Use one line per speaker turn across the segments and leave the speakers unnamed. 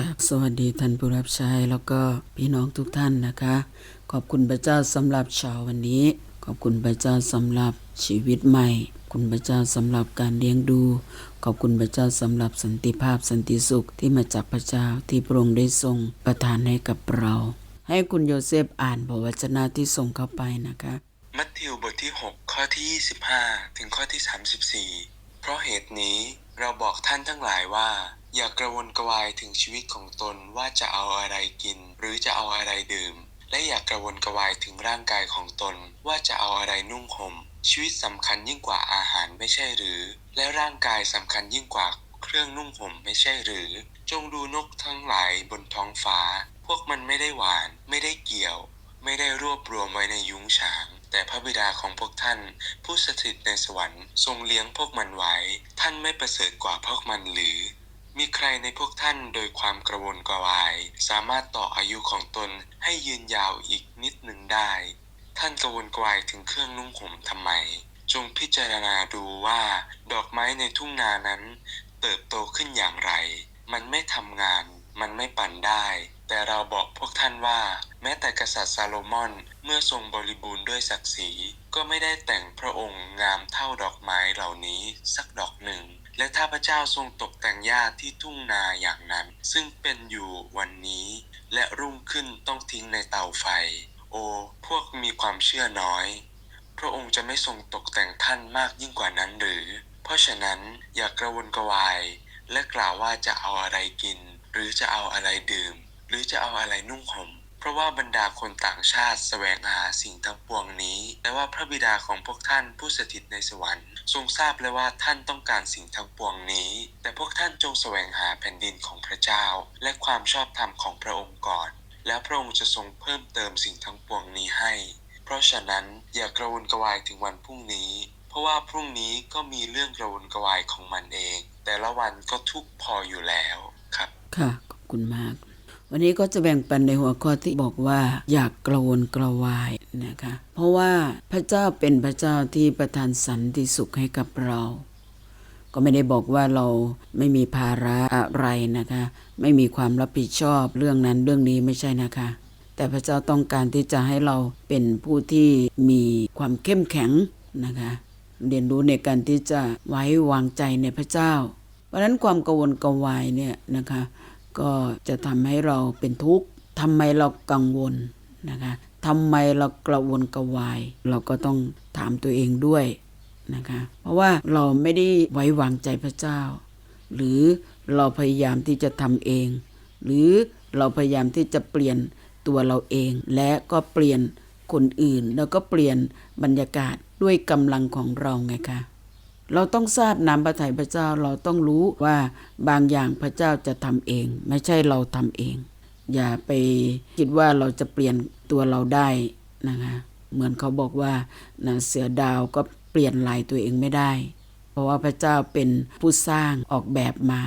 ครับสวัสดีท่านผู้รับใช้แล้วก็พี่น้องทุกท่านนะคะ ขอบคุณพระเจ้าสำหรับเช้าวันนี้ ขอบคุณพระเจ้าสำหรับชีวิตใหม่ขอบคุณพระเจ้าสำหรับการเลี้ยงดู ขอบคุณพระเจ้าสำหรับสันติภาพสันติสุขที่มาจากพระเจ้าที่พระองค์ได้ทรงประทานให้กับเรา ให้คุณโยเซฟอ่านพระวจนะที่ส่งเข้าไปนะคะ
มัทธิวบทที่ 6 ข้อที่ 25 ถึงข้อที่ 34 เพราะเหตุนี้ เราบอกท่านทั้งหลายว่า อย่ากระวนกระวายถึงชีวิตของตนว่าจะเอาอะไรกิน หรือจะเอาอะไรดื่ม และอย่ากระวนกระวายถึงร่างกายของตน ว่าจะเอาอะไรนุ่งห่มชีวิตสำคัญยิ่งกว่าอาหารไม่ใช่หรือ และร่างกายสำคัญยิ่งกว่าเครื่องนุ่งห่มไม่ใช่หรือ จงดูนกทั้งหลายบนท้องฟ้า พวกมันไม่ได้หวาน ไม่ได้เกี่ยว ไม่ได้รวบรวมไว้ในยุ้งฉาง แต่พระบิดาของพวกท่าน ผู้สถิตในสวรรค์ทรงเลี้ยงพวกมันไว้ ท่านไม่ประเสริฐกว่าพวกมันหรือ มีใครในพวกท่านโดยความกระวนกระวาย สามารถต่ออายุของตนให้ยืนยาวอีกนิดหนึ่งได้ ท่านกระวนกระวายถึงเครื่องนุ่งห่มทำไม จงพิจารณาดูว่า ดอกไม้ในทุ่งนานั้น เติบโตขึ้นอย่างไร มันไม่ทำงาน มันไม่ปั่นได้ แต่เราบอกพวกท่านว่า แม้แต่กษัตริย์ซาโลมอนเมื่อทรงบริบูรณ์ด้วยศักดิ์ศรี ก็ไม่ได้แต่งพระองค์งามเท่าดอกไม้เหล่านี้สักดอกหนึ่ง และถ้าพระเจ้าทรงตกแต่งหญ้าที่ทุ่งนาอย่างนั้น ซึ่งเป็นอยู่วันนี้ และรุ่งขึ้นต้องทิ้งในเตาไฟ โอ พวกมีความเชื่อน้อย พระองค์จะไม่ทรงตกแต่งท่านมากยิ่งกว่านั้นหรือ เพราะฉะนั้นอย่ากระวนกระวาย และกล่าวว่าจะเอาอะไรกิน หรือจะเอาอะไรดื่ม หรือจะเอาอะไรนุ่งห่มเพราะว่าบรรดาคนต่างชาติแสวงหาสิ่งทั้งปวงนี้แต่ว่าพระบิดาของพวกท่านผู้สถิตในสวรรค์ ทรงทราบเลยว่าท่านต้องการสิ่งทั้งปวงนี้ แต่พวกท่านจงแสวงหาแผ่นดินของพระเจ้า และความชอบธรรมของพระองค์ก่อน แล้วพระองค์จะทรงเพิ่มเติมสิ่งทั้งปวงนี้ให้ เพราะฉะนั้นอย่ากระวนกระวายถึงวันพรุ่งนี้ เพราะว่าพรุ่งนี้ก็มีเรื่องกระวนกระวายของมันเอง แต่ละวันก็ทุกพออยู่แล้วครับ
ค่ะขอบคุณมาก วันนี้ก็จะแบ่งปันในหัวข้อที่บอกว่า อยากกระวนกระวายนะคะ เพราะว่าพระเจ้าเป็นพระเจ้าที่ประทานสันติสุขให้กับเรา ก็ไม่ได้บอกว่าเราไม่มีภาระอะไรนะคะ ไม่มีความรับผิดชอบเรื่องนั้นเรื่องนี้ไม่ใช่นะคะ แต่พระเจ้าต้องการที่จะให้เราเป็นผู้ที่มีความเข้มแข็งนะคะ เรียนรู้ในการที่จะไว้วางใจในพระเจ้า เพราะนั้นความกังวลกระวายเนี่ยนะคะ ก็จะทำให้เราเป็นทุกข์ทำไมเรากังวลนะคะทำไมเรากระวนกระวาย เราก็ต้องถามตัวเองด้วยนะคะเพราะว่าเราไม่ได้ไว้วางใจพระเจ้า หรือเราพยายามที่จะทำเอง หรือเราพยายามที่จะเปลี่ยนตัวเราเอง และก็เปลี่ยนคนอื่น แล้วก็เปลี่ยนบรรยากาศด้วยกำลังของเราไงคะ เราต้องทราบนามพระทัยพระเจ้าเราต้องรู้ว่าบางอย่างพระเจ้าจะทำเอง ไม่ใช่เราทำเอง อย่าไปคิดว่าเราจะเปลี่ยนตัวเราได้นะคะเหมือนเขาบอกว่านะเสือดาวก็เปลี่ยนลายตัวเองไม่ได้ เพราะว่าพระเจ้าเป็นผู้สร้างออกแบบมา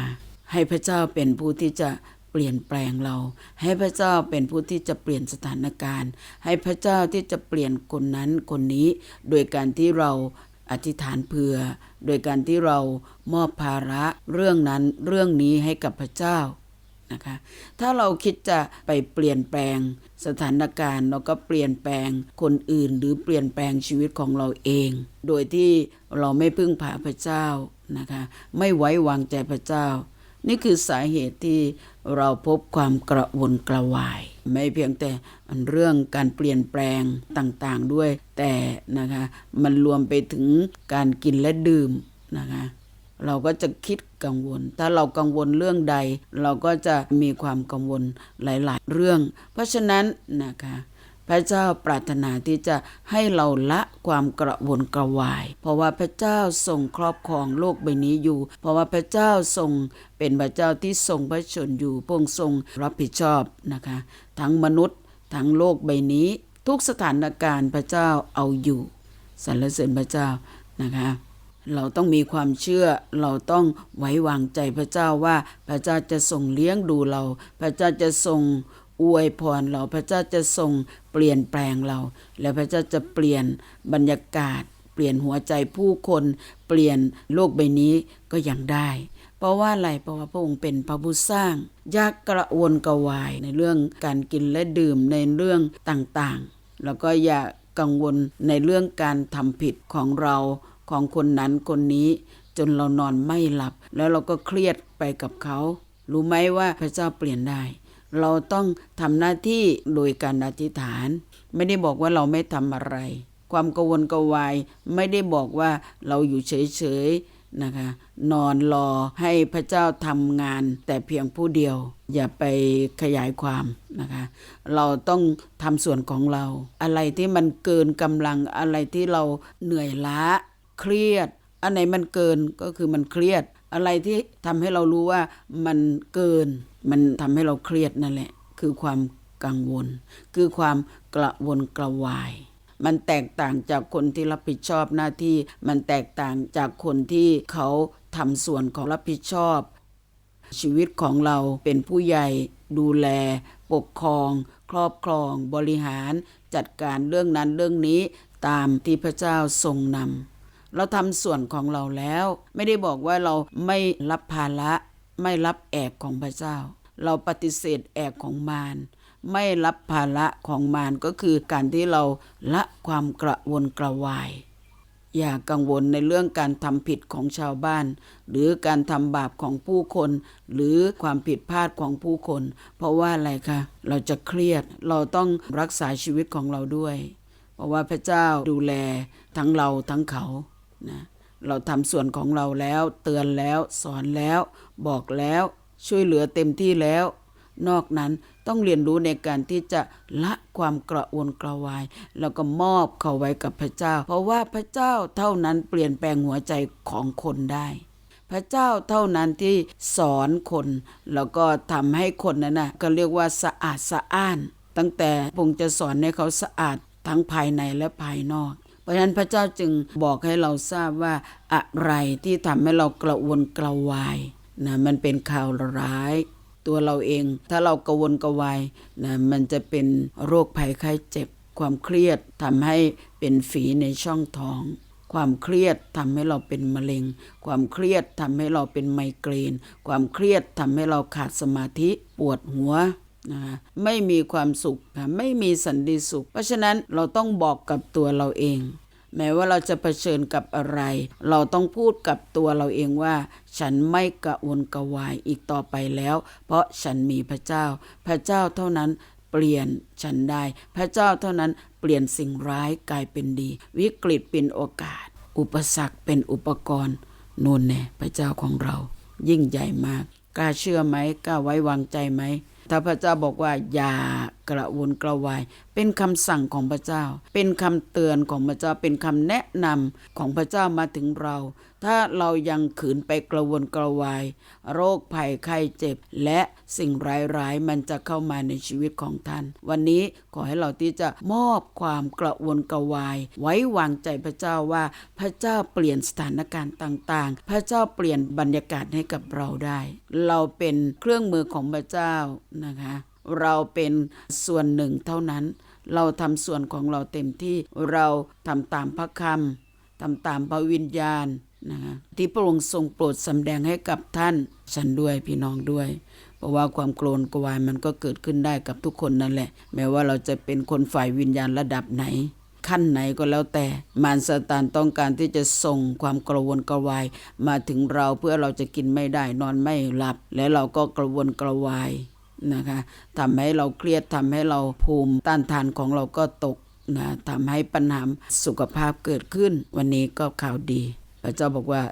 ให้พระเจ้าเป็นผู้ที่จะเปลี่ยนแปลงเรา ให้พระเจ้าเป็นผู้ที่จะเปลี่ยนสถานการณ์ ให้พระเจ้าที่จะเปลี่ยนคนนั้นคนนี้ โดยการที่เรา อธิษฐานเผื่อ โดยการที่เรามอบภาระเรื่องนั้นเรื่องนี้ให้กับพระเจ้านะคะถ้าเราคิดจะไปเปลี่ยนแปลงสถานการณ์เราก็เปลี่ยนแปลงคนอื่น หรือเปลี่ยนแปลงชีวิตของเราเอง โดยที่เราไม่พึ่งพาพระเจ้านะคะไม่ไว้วางใจพระเจ้า นี่คือสาเหตุที่เราพบความกระวนกระวาย ไม่เพียงแต่เรื่องการเปลี่ยนแปลงต่างๆด้วย แต่นะคะมันรวมไปถึงการกินและดื่มนะคะเราก็จะคิดกังวล ถ้าเรากังวลเรื่องใด เราก็จะมีความกังวลหลาย ๆ เรื่อง เพราะฉะนั้นนะคะ พระเจ้าปรารถนาที่จะให้เราละความกระวนกระวาย เพราะว่าพระเจ้าทรงครอบครองโลกใบนี้อยู่ เพราะว่าพระเจ้าทรงเป็นพระเจ้าที่ทรงพระชนอยู่พงทรงรับผิดชอบนะคะ ทั้งมนุษย์ทั้งโลกใบนี้ ทุกสถานการณ์พระเจ้าเอาอยู่สรรเสริญพระเจ้านะคะเราต้องมีความเชื่อ เราต้องไว้วางใจพระเจ้าว่าพระเจ้าจะทรงเลี้ยงดูเรา พระเจ้าจะทรง อวยพรเราพระเจ้าจะทรงเปลี่ยนแปลงเรา และพระเจ้าจะเปลี่ยนบรรยากาศ เปลี่ยนหัวใจผู้คนเปลี่ยนโลกใบนี้ก็ยังได้ เพราะว่าอะไรเพราะว่าพระองค์เป็นพระผู้สร้างอยากกระวนกระวายในเรื่องการกินและดื่มในเรื่องต่างๆ แล้วก็อย่ากังวลในเรื่องการทำผิดของเราของคนนั้นคนนี้จนเรานอนไม่หลับ แล้วเราก็เครียดไปกับเขา รู้ไหมว่าพระเจ้าเปลี่ยนได้ เราต้องทำหน้าที่โดยการอธิษฐาน ไม่ได้บอกว่าเราไม่ทำอะไร ความกังวลกวาย ไม่ได้บอกว่าเราอยู่เฉยๆนะคะ นอนรอให้พระเจ้าทำงานแต่เพียงผู้เดียว อย่าไปขยายความนะคะ เราต้องทำส่วนของเรา อะไรที่มันเกินกำลังอะไรที่เราเหนื่อยล้าเครียด อันไหนมันเกินก็คือมันเครียด อะไรที่ทำให้เรารู้ว่ามันเกิน มันทำให้เราเครียดนั่นแหละ คือความกังวล คือความกระวนกระวาย มันแตกต่างจากคนที่รับผิดชอบหน้าที่ มันแตกต่างจากคนที่เขาทำส่วนของรับผิดชอบ ชีวิตของเราเป็นผู้ใหญ่ดูแล ปกครอง ครอบครอง บริหาร จัดการเรื่องนั้นเรื่องนี้ตามที่พระเจ้าทรงนำเราทำส่วนของเราแล้ว ไม่ได้บอกว่าเราไม่รับภาระ ไม่รับแอกของพระเจ้า เราปฏิเสธแอกของมารไม่รับภาระของมารก็คือการที่เราละความกระวนกระวาย อย่ากังวลในเรื่องการทำผิดของชาวบ้าน หรือการทำบาปของผู้คน หรือความผิดพลาดของผู้คน เพราะว่าอะไรคะเราจะเครียดเราต้องรักษาชีวิตของเราด้วย เพราะว่าพระเจ้าดูแลทั้งเราทั้งเขานะ เราทำส่วนของเราแล้ว เตือนแล้วสอนแล้ว บอกแล้ว ช่วยเหลือเต็มที่แล้ว นอกนั้นต้องเรียนรู้ในการที่จะละความกระวนกระวาย แล้วก็มอบเขาไว้กับพระเจ้า เพราะว่าพระเจ้าเท่านั้นเปลี่ยนแปลงหัวใจของคนได้ พระเจ้าเท่านั้นที่สอนคน แล้วก็ทำให้คนนั้นนะก็เรียกว่าสะอาดสะอ้าน ตั้งแต่พงจะสอนให้เขาสะอาดทั้งภายในและภายนอก ราะฉะนั้นพระเจ้าจึงบอกให้เราทราบว่าอะไรที่ทำให้เรากระวนกระวายนะมันเป็นข่าวร้าย ตัวเราเอง ถ้าเรากระวนกระวายนะมันจะเป็นโรคภัยไข้เจ็บ ความเครียดทำให้เป็นฝีในช่องท้อง ความเครียดทำให้เราเป็นมะเร็ง ความเครียดทำให้เราเป็นไมเกรน ความเครียดทำให้เราขาดสมาธิ ปวดหัว นะคะไม่มีความสุขค่ะไม่มีสันติสุข เพราะฉะนั้นเราต้องบอกกับตัวเราเอง แม้ว่าเราจะเผชิญกับอะไร เราต้องพูดกับตัวเราเองว่า ฉันไม่กระวนกระวายอีกต่อไปแล้ว เพราะฉันมีพระเจ้า พระเจ้าเท่านั้นเปลี่ยนฉันได้ พระเจ้าเท่านั้นเปลี่ยนสิ่งร้ายกลายเป็นดี วิกฤตเป็นโอกาส อุปสรรคเป็นอุปกรณ์นู่นแน่พระเจ้าของเรา ยิ่งใหญ่มากกล้าเชื่อไหมกล้าไว้วางใจไหม ถ้าพระเจ้าบอกว่าอย่า กระวนกระวาย เป็นคำสั่งของพระเจ้า เป็นคำเตือนของพระเจ้า เป็นคำแนะนำของพระเจ้ามาถึงเรา ถ้าเรายังขืนไปกระวนกระวาย โรคภัยไข้เจ็บ และสิ่งร้ายๆมันจะเข้ามาในชีวิตของท่าน วันนี้ขอให้เราที่จะมอบความกระวนกระวาย ไว้วางใจพระเจ้าว่าพระเจ้าเปลี่ยนสถานการณ์ต่างๆ พระเจ้าเปลี่ยนบรรยากาศให้กับเราได้ เราเป็นเครื่องมือของพระเจ้านะคะ เราเป็นส่วนหนึ่งเท่านั้น เราทำส่วนของเราเต็มที่เราทำตามพระคำทำตามพระวิญญาณนะคะที่พระองค์ทรงโปรดสำแดงให้กับท่าน ฉันด้วยพี่น้องด้วย เพราะว่าความโกรนกวายมันก็เกิดขึ้นได้กับทุกคนนั่นแหละ แม้ว่าเราจะเป็นคนฝ่ายวิญญาณระดับไหน ขั้นไหนก็แล้วแต่ มารซาตานต้องการที่จะส่งความกระวนกระวาย มาถึงเราเพื่อเราจะกินไม่ได้นอนไม่หลับ และเราก็กระวนกระวาย นะคะทำให้เราเครียดทำให้เราภูมิต้านทานของเราก็ตกนะทำให้ปัญหาสุขภาพเกิดขึ้น วันนี้ก็ข่าวดีพระเจ้าบอกว่า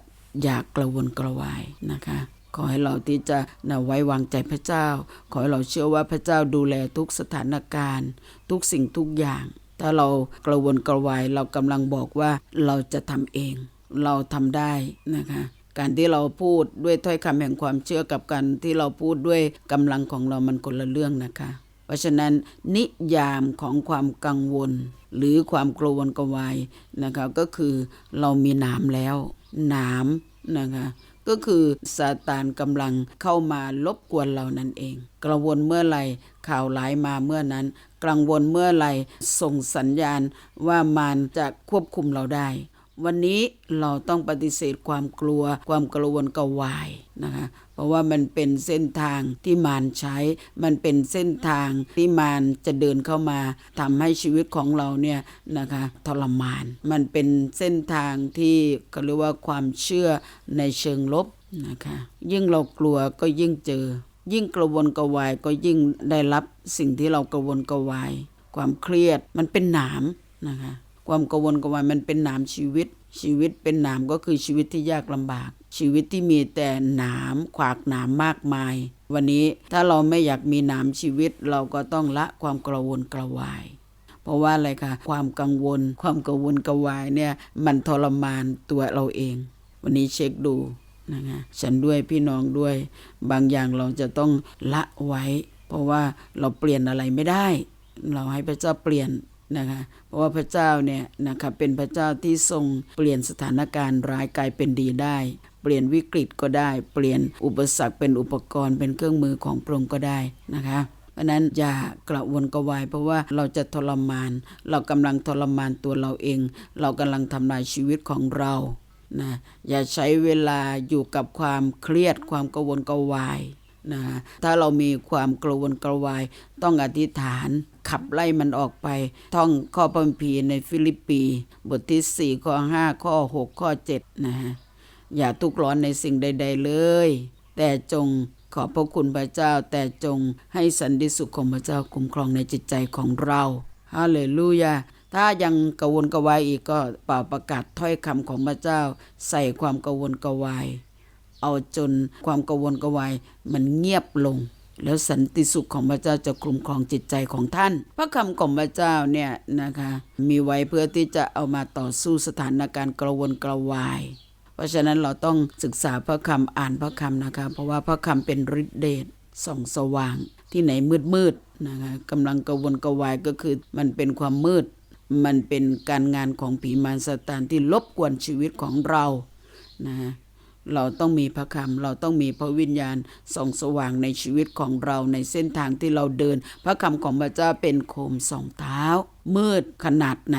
อย่ากกระวนกระวายนะคะขอให้เราที่จะนะไว้วางใจพระเจ้า ขอให้เราเชื่อว่าพระเจ้าดูแลทุกสถานการณ์ ทุกสิ่งทุกอย่าง ถ้าเรากระวนกระวายเรากำลังบอกว่าเราจะทำเอง เราทำได้นะคะ การที่เราพูดด้วยถ้อยคำแห่งความเชื่อกับการที่เราพูดด้วยกำลังของเรามันคนละเรื่องนะคะ เพราะฉะนั้นนิยามของความกังวล หรือความกระวนกวายนะคะก็คือเรามีหนามแล้วหนามนะคะก็คือซาตานกำลังเข้ามารบกวนเรานั่นเองกระวนเมื่อไหร่ข่าวร้ายมาเมื่อนั้นกังวลเมื่อไหร่ส่งสัญญาณว่ามารจะควบคุมเราได้ วันนี้เราต้องปฏิเสธความกลัว ความกระวนกระวายนะคะเพราะว่ามันเป็นเส้นทางที่มารใช้ มันเป็นเส้นทางที่มารจะเดินเข้ามาทำให้ชีวิตของเราเนี่ยนะคะทรมาน มันเป็นเส้นทางที่เขาเรียกว่าความเชื่อในเชิงลบนะคะยิ่งเรากลัวก็ยิ่งเจอ ยิ่งกระวนกระวายก็ยิ่งได้รับสิ่งที่เรากระวนกระวาย ความเครียดมันเป็นหนามนะคะ ความกระวนกระวายมันเป็นหนามชีวิต ชีวิตเป็นหนามก็คือชีวิตที่ยากลำบาก ชีวิตที่มีแต่หนามขวากหนามมากมาย วันนี้ถ้าเราไม่อยากมีหนามชีวิต เราก็ต้องละความกระวนกระวาย เพราะว่าอะไรคะความกังวล ความกระวนกระวายเนี่ยมันทรมานตัวเราเอง วันนี้เช็คดูนะคะฉันด้วยพี่น้องด้วย บางอย่างเราจะต้องละไว้ เพราะว่าเราเปลี่ยนอะไรไม่ได้ เราให้พระเจ้าเปลี่ยน นะคะเพราะว่าพระเจ้าเนี่ยนะคะเป็นพระเจ้าที่ทรงเปลี่ยนสถานการณ์ร้ายกลายเป็นดีได้ เปลี่ยนวิกฤตก็ได้ เปลี่ยนอุปสรรคเป็นอุปกรณ์เป็นเครื่องมือของพระองค์ก็ได้นะคะเพราะนั้นอย่ากระวนกระวายเพราะว่าเราจะทรมาน เรากำลังทรมานตัวเราเอง เรากำลังทำลายชีวิตของเรานะอย่าใช้เวลาอยู่กับความเครียดความกระวนกระวายนะถ้าเรามีความกระวนกระวายต้องอธิษฐาน ขับไล่มันออกไป ท่องข้อพระคัมภีร์ในฟิลิปปี บทที่ 4 ข้อ 5 ข้อ 6 ข้อ 7 นะฮะ อย่าทุกข์ร้อนในสิ่งใด ๆ เลย แต่จงขอบพระคุณพระเจ้า แต่จงให้สันติสุขของพระเจ้าคุ้มครองในจิตใจของเราฮาเลลูยาถ้ายังกระวนกวายอีกก็เป่าประกาศถ้อยคำของพระเจ้า ใส่ความกระวนกวาย เอาจนความกระวนกวายมันเงียบลง แล้วสันติสุขของพระเจ้าจะคุ้มครองจิตใจของท่าน พระคำของพระเจ้าเนี่ยนะคะมีไว้เพื่อที่จะเอามาต่อสู้สถานการณ์กระวนกระวาย เพราะฉะนั้นเราต้องศึกษาพระคำอ่านพระคำนะคะ เพราะว่าพระคำเป็นฤทธิเดชส่องสว่าง ที่ไหนมืดมืดนะคะกำลังกระวนกระวายก็คือมันเป็นความมืด มันเป็นการงานของผีมารซาตานที่รบกวนชีวิตของเรานะ เราต้องมีพระคำเราต้องมีพระวิญญาณส่องสว่างในชีวิตของเราในเส้นทางที่เราเดิน พระคำของพระเจ้าเป็นโคมส่องเท้า มืดขนาดไหน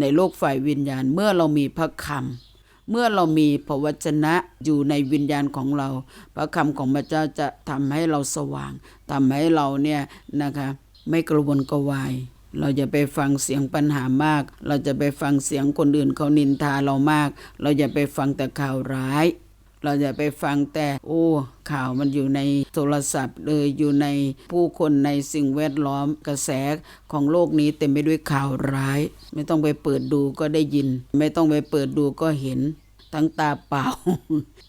ในโลกฝ่ายวิญญาณเมื่อเรามีพระคำเมื่อเรามีพระวจนะอยู่ในวิญญาณของเรา พระคำของพระเจ้าจะทำให้เราสว่างทำให้เราเนี่ยนะคะไม่กระวนกระวาย เราจะไปฟังเสียงปัญหามาก เราจะไปฟังเสียงคนอื่นเขานินทาเรามาก เราอย่าไปฟังแต่ข่าวร้าย เราอย่าไปฟังแต่ โอ้ ข่าวมันอยู่ในโทรศัพท์เลยอยู่ในผู้คนในสิ่งแวดล้อมกระแสของโลกนี้เต็มไปด้วยข่าวร้าย ไม่ต้องไปเปิดดูก็ได้ยิน ไม่ต้องไปเปิดดูก็เห็น ทั้งตาเปล่า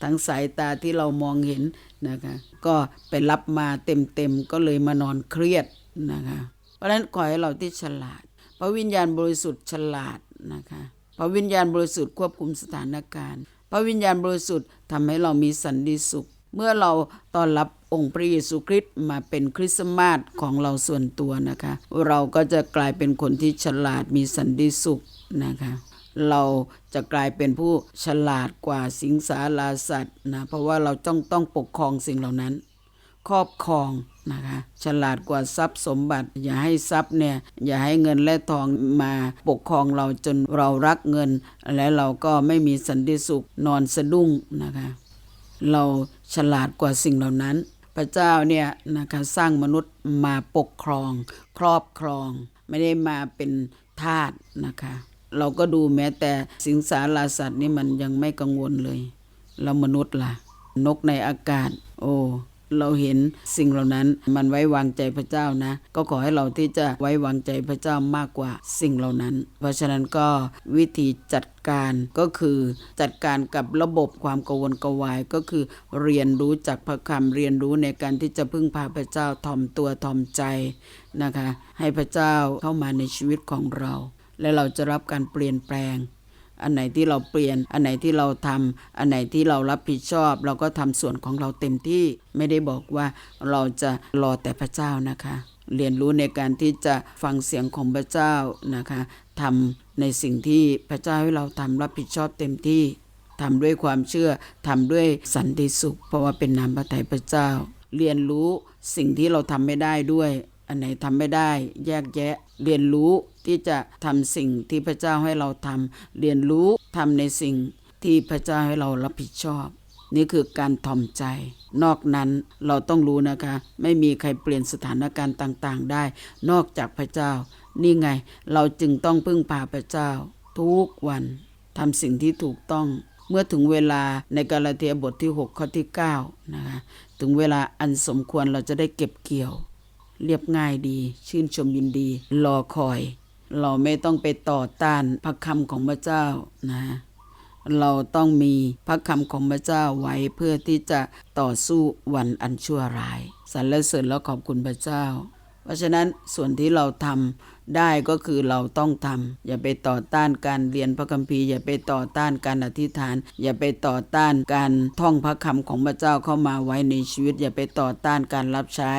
ทั้งสายตาที่เรามองเห็นนะคะ ก็ไปรับมาเต็มๆก็เลยมานอนเครียดนะคะ เพราะฉะนั้นขอให้เราที่ฉลาดพระวิญญาณบริสุทธิ์ฉลาดนะคะพระวิญญาณบริสุทธิ์ควบคุมสถานการณ์ พระวิญญาณบริสุทธิ์ทำให้เรามีสันติสุข เมื่อเราต้อนรับองค์พระเยซูคริสต์มาเป็นคริสต์มาสของเราส่วนตัวนะคะ เราก็จะกลายเป็นคนที่ฉลาดมีสันติสุขนะคะเราจะกลายเป็นผู้ฉลาดกว่าสิงสาราสัตว์นะเพราะว่าเราต้องต้องปกครองสิ่งเหล่านั้น ครอบครองนะคะฉลาดกว่าทรัพย์สมบัติ อย่าให้ทรัพย์เนี่ยอย่าให้เงินและทองมาปกครองเราจนเรารักเงิน และเราก็ไม่มีสันติสุขนอนสะดุ้งนะคะเราฉลาดกว่าสิ่งเหล่านั้น พระเจ้าเนี่ยนะคะสร้างมนุษย์มาปกครอง ครอบครอง ไม่ได้มาเป็นทาสนะคะเราก็ดูแม้แต่สิงสาราสัตว์นี่มันยังไม่กังวลเลย แล้วมนุษย์ล่ะ นกในอากาศ โอ้ เราเห็นสิ่งเหล่านั้นมันไว้วางใจพระเจ้านะ ก็ขอให้เราที่จะไว้วางใจพระเจ้ามากกว่าสิ่งเหล่านั้น เพราะฉะนั้นก็วิธีจัดการก็คือจัดการกับระบบความกังวลกวายก็คือเรียนรู้จากพระคำเรียนรู้ในการที่จะพึ่งพาพระเจ้าถ่อมตัวถ่อมใจนะคะ ให้พระเจ้าเข้ามาในชีวิตของเรา และเราจะรับการเปลี่ยนแปลง อันไหนที่เราเปลี่ยน อันไหนที่เราทำอันไหนที่เรารับผิดชอบ เราก็ทำส่วนของเราเต็มที่ ไม่ได้บอกว่าเราจะรอแต่พระเจ้านะคะ เรียนรู้ในการที่จะฟังเสียงของพระเจ้านะคะทำในสิ่งที่พระเจ้าให้เราทำรับผิดชอบเต็มที่ทำด้วยความเชื่อทำด้วยสันติสุข เพราะว่าเป็นนามพระทัยพระเจ้า เรียนรู้สิ่งที่เราทำไม่ได้ด้วย อันไหนทำไม่ได้แยกแยะเรียนรู้ที่จะทำสิ่งที่พระเจ้าให้เราทำเรียนรู้ทำในสิ่งที่พระเจ้าให้เรารับผิดชอบ นี่คือการถ่อมใจ นอกนั้นเราต้องรู้นะคะ ไม่มีใครเปลี่ยนสถานการณ์ต่างๆ ได้ นอกจากพระเจ้า นี่ไง เราจึงต้องพึ่งพาพระเจ้า ทุกวันทำสิ่งที่ถูกต้องเมื่อถึงเวลาในกาลาเทียบทที่ 6 ข้อที่ 9 นะคะ ถึงเวลาอันสมควรเราจะได้เก็บเกี่ยว เรียบง่ายดี ชื่นชมยินดี รอคอย เราไม่ต้องไปต่อต้านพระคำของพระเจ้านะ เราต้องมีพระคำของพระเจ้าไว้เพื่อที่จะต่อสู้วันอันชั่วร้ายสรรเสริญและขอบคุณพระเจ้า เพราะฉะนั้นส่วนที่เราทำ ได้ก็คือเราต้องทำอย่าไปต่อต้านการเรียนพระคัมภีร์อย่าไปต่อต้านการอธิษฐาน อย่าไปต่อต้านการท่องพระคำของพระเจ้าเข้ามาไว้ในชีวิต อย่าไปต่อต้านการรับใช้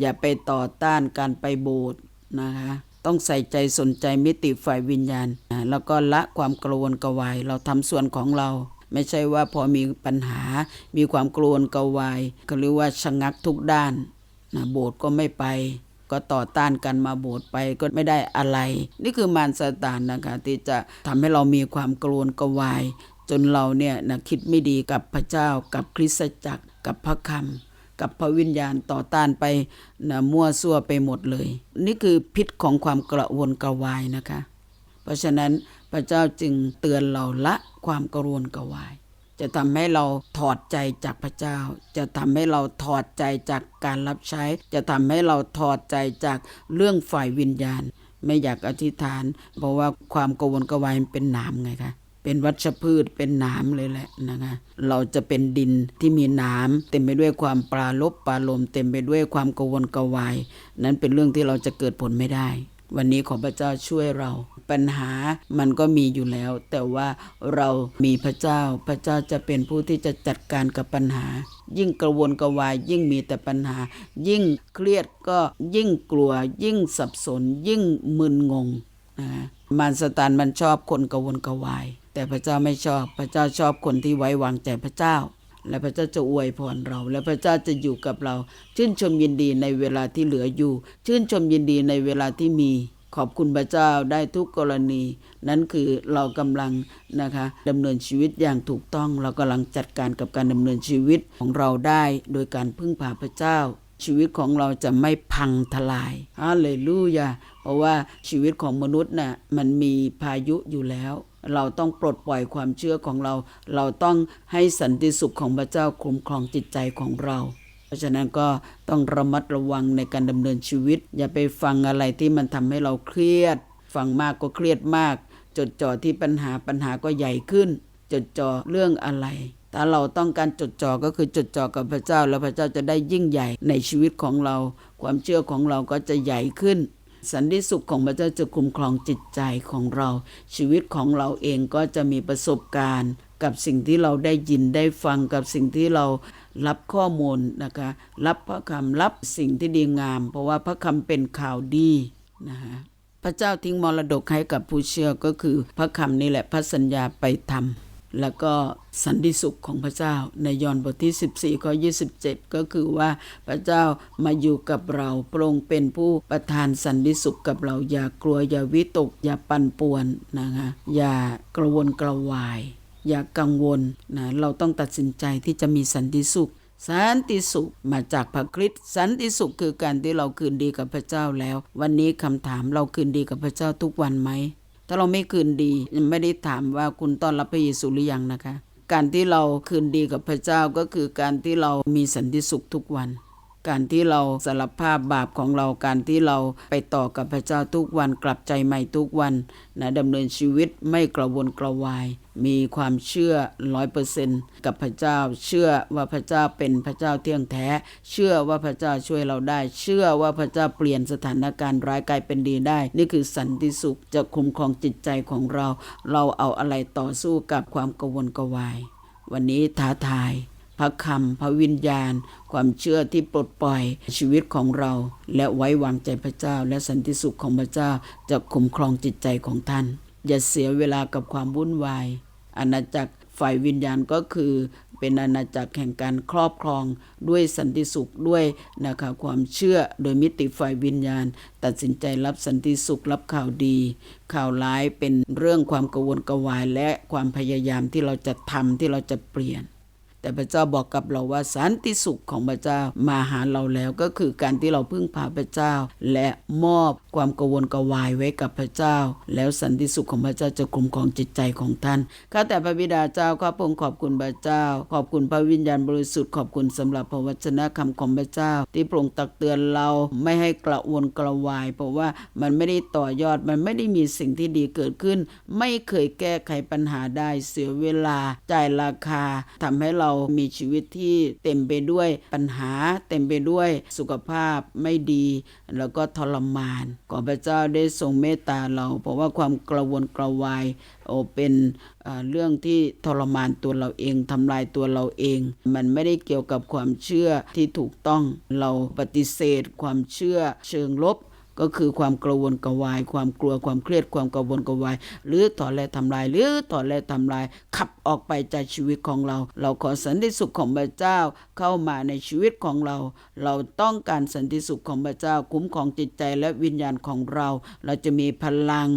อย่าไปต่อต้านการไปโบสถ์นะคะต้องใส่ใจสนใจมิติฝ่ายวิญญาณนะแล้วก็ละความกระวนกระวาย เราทำส่วนของเรา ไม่ใช่ว่าพอมีปัญหา มีความกระวนกระวายเขาเรียกว่าชะงักทุกด้านนะโบสถ์ก็ไม่ไป ก็ต่อต้านกันมาโบสถ์ไปก็ไม่ได้อะไร นี่คือมารซาตานนะคะที่จะทำให้เรามีความกรวนกวาย จนเราเนี่ยนะคิดไม่ดีกับพระเจ้ากับคริสตจักรกับพระคำกับพระวิญญาณต่อต้านไปนะมั่วซั่วไปหมดเลย นี่คือพิษของความกระวนกระวายนะคะ เพราะฉะนั้นพระเจ้าจึงเตือนเราละความกระวนกระวาย จะทำให้เราถอดใจจากพระเจ้า จะทำให้เราถอดใจจากการรับใช้ จะทำให้เราถอดใจจากเรื่องฝ่ายวิญญาณ ไม่อยากอธิษฐาน เพราะว่าความกวนกวายเป็นหนามไงคะเป็นวัชพืชเป็นหนามเลยแหละนะคะ เราจะเป็นดินที่มีหนามเต็มไปด้วยความปราลบปราลม เต็มไปด้วยความกวนกวาย นั้นเป็นเรื่องที่เราจะเกิดผลไม่ได้ วันนี้ขอพระเจ้าช่วยเรา ปัญหามันก็มีอยู่แล้ว แต่ว่าเรามีพระเจ้า พระเจ้าจะเป็นผู้ที่จะจัดการกับปัญหา ยิ่งกระวนกระวาย ยิ่งมีแต่ปัญหา ยิ่งเครียดก็ยิ่งกลัว ยิ่งสับสน ยิ่งมึนงงนะฮะมารสตานมันชอบคนกระวนกระวาย แต่พระเจ้าไม่ชอบพระเจ้าชอบคนที่ไว้วางใจพระเจ้าและพระเจ้าจะอวยพรเรา และพระเจ้าจะอยู่กับเรา ชื่นชมยินดีในเวลาที่เหลืออยู่ ชื่นชมยินดีในเวลาที่มี ขอบคุณพระเจ้าได้ทุกกรณี นั่นคือเรากำลังนะคะดำเนินชีวิตอย่างถูกต้อง เรากำลังจัดการกับการดำเนินชีวิตของเราได้ โดยการพึ่งพาพระเจ้า ชีวิตของเราจะไม่พังทลายฮาเลลูยาเพราะว่าชีวิตของมนุษย์น่ะมันมีพายุอยู่แล้วเราต้องปลดปล่อยความเชื่อของเรา เราต้องให้สันติสุขของพระเจ้าคุ้มครองจิตใจของเรา ราะฉะนั้นก็ต้องระมัดระวังในการดำเนินชีวิต อย่าไปฟังอะไรที่มันทำให้เราเครียด ฟังมากก็เครียดมาก จดจ่อที่ปัญหาปัญหาก็ใหญ่ขึ้น จดจ่อเรื่องอะไรถ้าเราต้องการจดจ่อก็คือจดจ่อกับพระเจ้า แล้วพระเจ้าจะได้ยิ่งใหญ่ในชีวิตของเรา ความเชื่อของเราก็จะใหญ่ขึ้น สันติสุขของพระเจ้าจะคุ้มครองจิตใจของเรา ชีวิตของเราเองก็จะมีประสบการณ์ กับสิ่งที่เราได้ยินได้ฟังกับสิ่งที่เรา รับข้อมูลนะคะรับพระคำรับสิ่งที่ดีงาม เพราะว่าพระคำเป็นข่าวดีนะคะพระเจ้าทิ้งมรดกให้กับผู้เชื่อก็คือพระคำนี่แหละพระสัญญาไปทำแล้วก็สันติสุขของพระเจ้าในยอห์นบทที่ 14ข้อ27 ก็คือว่าพระเจ้ามาอยู่กับเราพระองค์เป็นผู้ประทานสันติสุขกับเราอย่ากลัวอย่าวิตกอย่าปั่นป่วนนะคะอย่ากระวนกระวาย อย่ากังวลนะเราต้องตัดสินใจที่จะมีสันติสุข สันติสุขมาจากพระคริสต์สันติสุขคือการที่เราคืนดีกับพระเจ้าแล้ว วันนี้คำถามเราคืนดีกับพระเจ้าทุกวันไหมถ้าเราไม่คืนดียังไม่ได้ถามว่าคุณต้อนรับพระเยซูหรือยังนะคะ การที่เราคืนดีกับพระเจ้าก็คือการที่เรามีสันติสุขทุกวันการที่เราสารภาพบาปของเราการที่เราไปต่อกับพระเจ้าทุกวันกลับใจใหม่ทุกวันนะดำเนินชีวิตไม่กระวนกระวาย มีความเชื่อร้อยเปอร์เซนกับพระเจ้า เชื่อว่าพระเจ้าเป็นพระเจ้าเที่ยงแท้ เชื่อว่าพระเจ้าช่วยเราได้ เชื่อว่าพระเจ้าเปลี่ยนสถานการณ์ร้ายกลายเป็นดีได้ นี่คือสันติสุขจะคุ้มครองจิตใจของเรา เราเอาอะไรต่อสู้กับความกระวนกวาย วันนี้ท้าทายพระคำพระวิญญาณ ความเชื่อที่ปลดปล่อยชีวิตของเรา และไว้วางใจพระเจ้า และสันติสุขของพระเจ้าจะคุ้มครองจิตใจของท่าน อย่าเสียเวลากับความวุ่นวาย อาณาจักรฝ่ายวิญญาณก็คือเป็นอาณาจักรแห่งการครอบครองด้วยสันติสุขด้วยนะคะความเชื่อโดยมิติฝ่ายวิญญาณ ตัดสินใจรับสันติสุขรับข่าวดี ข่าวร้ายเป็นเรื่องความกังวลกระวายและความพยายามที่เราจะทำที่เราจะเปลี่ยน แต่พระเจ้าบอกกับเราว่าสันติสุขของพระเจ้ามาหาเราแล้วก็คือการที่เราพึ่งพาพระเจ้า และมอบความกังวลกวายไว้กับพระเจ้า แล้วสันติสุขของพระเจ้าจะคุ้มครองจิตใจของท่านข้าแต่พระบิดาเจ้าข้าพองขอบคุณพระเจ้า ขอบคุณพระวิญญาณบริสุทธิ์ขอบคุณสำหรับพระวจนะคำของพระเจ้า ที่พระองตักเตือนเราไม่ให้กระวนกระวาย เพราะว่ามันไม่ได้ต่อยอดมันไม่ได้มีสิ่งที่ดีเกิดขึ้น ไม่เคยแก้ไขปัญหาได้เสียเวลาจ่ายราคาทำให้เรามีชีวิตที่เต็มไปด้วยปัญหา เต็มไปด้วยสุขภาพไม่ดี แล้วก็ทรมาน ขอพระเจ้าได้ทรงเมตตาเรา เพราะว่าความกระวนกระวายโอเป็นเอ่อเรื่องที่ทรมานตัวเราเองทำลายตัวเราเอง มันไม่ได้เกี่ยวกับความเชื่อที่ถูกต้องเราปฏิเสธความเชื่อเชิงลบ ก็คือความกระวนกระวาย ความกลัวความเครียดความกระวนกระวาย หรือถอนและทำลาย หรือถอนและทำลาย ขับออกไปจากชีวิตของเรา เราขอสันติสุขของพระเจ้าเข้ามาในชีวิตของเรา เราต้องการสันติสุขของพระเจ้าคุ้มของจิตใจและวิญญาณของเรา เราจะมีพลัง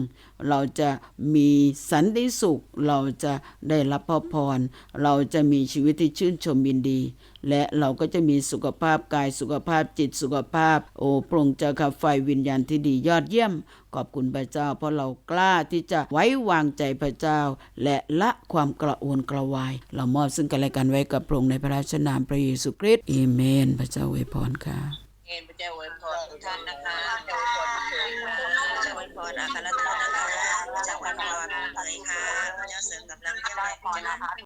เราจะมีสันติสุข เราจะได้รับพระพร เราจะมีชีวิตที่ชื่นชมยินดี และเราก็จะมีสุขภาพกายสุขภาพจิตสุขภาพ โอ้พรงค์จะขับไฟวิญญาณที่ดียอดเยี่ยม ขอบคุณพระเจ้า เพราะเรากล้าที่จะไว้วางใจพระเจ้า และละความกระวนกระวาย เรามอบซึ่งกันและกันไว้กับพระองค์ในพระราชนามพระเยซูคริสต์เอเมน พระเจ้าอวยพรค่ะ
เอ็นพระเจ้าอวยพรทุกท่านนะคะพระเจ้าอวยพรอาคารทูตนะคะพระ เลยค่ะพระเจ้าเสริมกำลังเยี่ยมเลยพระเจ้า